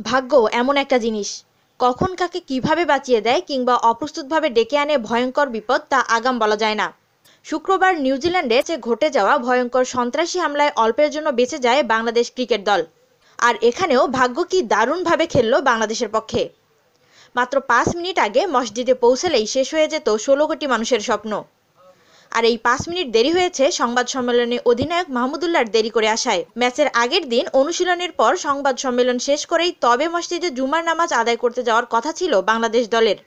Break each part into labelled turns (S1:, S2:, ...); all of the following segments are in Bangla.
S1: ভাগ্য এমন একটা জিনিস। কখন কাকে কীভাবে বাঁচিয়ে দেয় কিংবা অপ্রস্তুতভাবে ডেকে আনে ভয়ঙ্কর বিপদ তা আগাম বলা যায় না। শুক্রবার নিউজিল্যান্ডে যে ঘটে যাওয়া ভয়ঙ্কর সন্ত্রাসী হামলায় অল্পের জন্য বেঁচে যায় বাংলাদেশ ক্রিকেট দল। আর এখানেও ভাগ্য কি দারুণভাবে খেললো বাংলাদেশের পক্ষে। মাত্র পাঁচ মিনিট আগে মসজিদে পৌঁছালেই শেষ হয়ে যেত ষোলো কোটি মানুষের স্বপ্ন। আর এই পাঁচ মিনিট দেরি হয়েছে সংবাদ সম্মেলনে অধিনায়ক মাহমুদুল্লাহর দেরি করে আসায়। ম্যাচের আগের দিন অনুশীলনের পর সংবাদ সম্মেলন শেষ করেই তবে মসজিদে জুমার নামাজ আদায় করতে যাওয়ার কথা ছিল বাংলাদেশ দলের।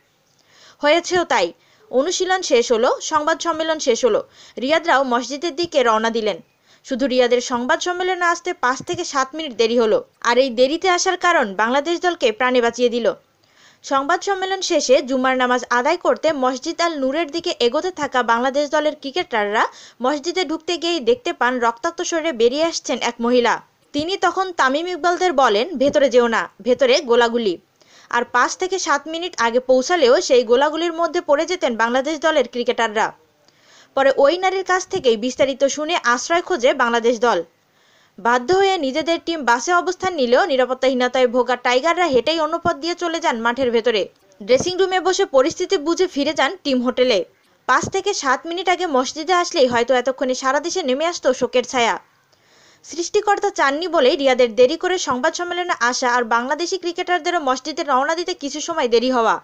S1: হয়েছেও তাই। অনুশীলন শেষ হলো, সংবাদ সম্মেলন শেষ হলো। রিয়াদরাও মসজিদের দিকে রওনা দিলেন। শুধু রিয়াদের সংবাদ সম্মেলনে আসতে পাঁচ থেকে সাত মিনিট দেরি হলো। আর এই দেরিতে আসার কারণ বাংলাদেশ দলকে প্রাণে বাঁচিয়ে দিল। সংবাদ সম্মেলন শেষে জুমার নামাজ আদায় করতে মসজিদ আল নূরের দিকে এগোতে থাকা বাংলাদেশ দলের ক্রিকেটাররা মসজিদে ঢুকতে গিয়েই দেখতে পান রক্তাক্ত শরীরে বেরিয়ে আসছেন এক মহিলা। তিনি তখন তামিম ইকবালদের বলেন, ভেতরে যেও না, ভেতরে গোলাগুলি। আর পাঁচ থেকে সাত মিনিট আগে পৌঁছালেও সেই গোলাগুলির মধ্যে পড়ে যেতেন বাংলাদেশ দলের ক্রিকেটাররা। পরে ওই নারীর কাছ থেকেই বিস্তারিত শুনে আশ্রয় খোঁজে বাংলাদেশ দল। বাধ্য হয়ে নিজেদের টিম বাসে অবস্থান নিলেও নিরাপত্তাহীনতায় ভোগা টাইগাররা হেঁটেই অন্য পথ দিয়ে চলে যান মাঠের ভেতরে। ড্রেসিং রুমে বসে পরিস্থিতি বুঝে ফিরে যান টিম হোটেলে। পাঁচ থেকে সাত মিনিট আগে মসজিদে আসলেই হয়তো এতক্ষণে সারা দেশে নেমে আসতো শোকের ছায়া। সৃষ্টিকর্তা চাননি বলেই রিয়াদের দেরি করে সংবাদ সম্মেলনে আসা আর বাংলাদেশি ক্রিকেটারদেরও মসজিদে রওনা দিতে কিছু সময় দেরি হওয়া।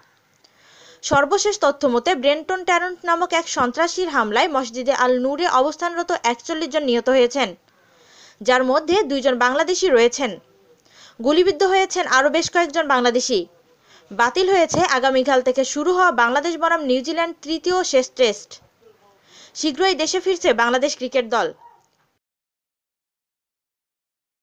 S1: সর্বশেষ তথ্য মতে, ব্রেন্টন ট্যারন্ট নামক এক সন্ত্রাসীর হামলায় মসজিদে আল নূরে অবস্থানরত একচল্লিশ জন নিহত হয়েছেন। যার মধ্যে দুইজন বাংলাদেশি রয়েছেন। গুলিবিদ্ধ হয়েছেন আরও বেশ কয়েকজন বাংলাদেশি। বাতিল হয়েছে আগামীকাল থেকে শুরু হওয়া বাংলাদেশ বনাম নিউজিল্যান্ড তৃতীয় শেষ টেস্ট। শীঘ্রই দেশে ফিরছে বাংলাদেশ ক্রিকেট দল।